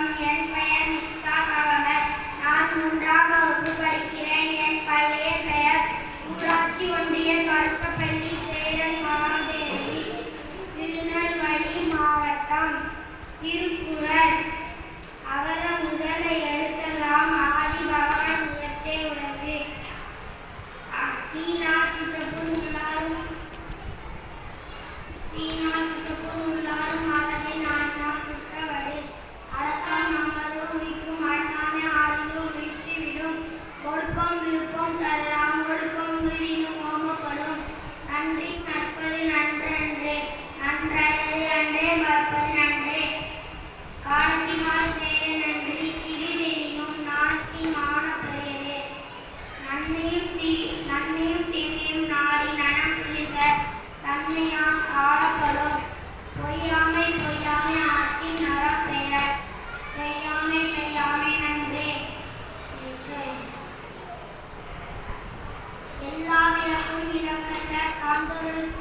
வணக்கம் என் பெயர் முஸ்தாக் அகமது நான் மூன்றாம் வகுப்பு படிக்கிறேன் என் பள்ளிய பெயர் ஊராட்சி ஒன்றிய தொடக்கப்பள்ளி சேரன் மாதேவி திருநெல்வேலி மாவட்டம் திருக்குறள் நன்றி நற்பது நன்றன்றே நன்றடையது அன்றே மறப்பது நன்றே. காலத்தினால் சேர நன்றி சிறிதெனினும் நாட்டின் நன்மையும் தீ நன்மையும் தீமையும் நாடி நனம் புரிந்த தன்மையால் ஆளப்படும். பொய்யாமை பொய்யாமை ஆட்சி எல்லா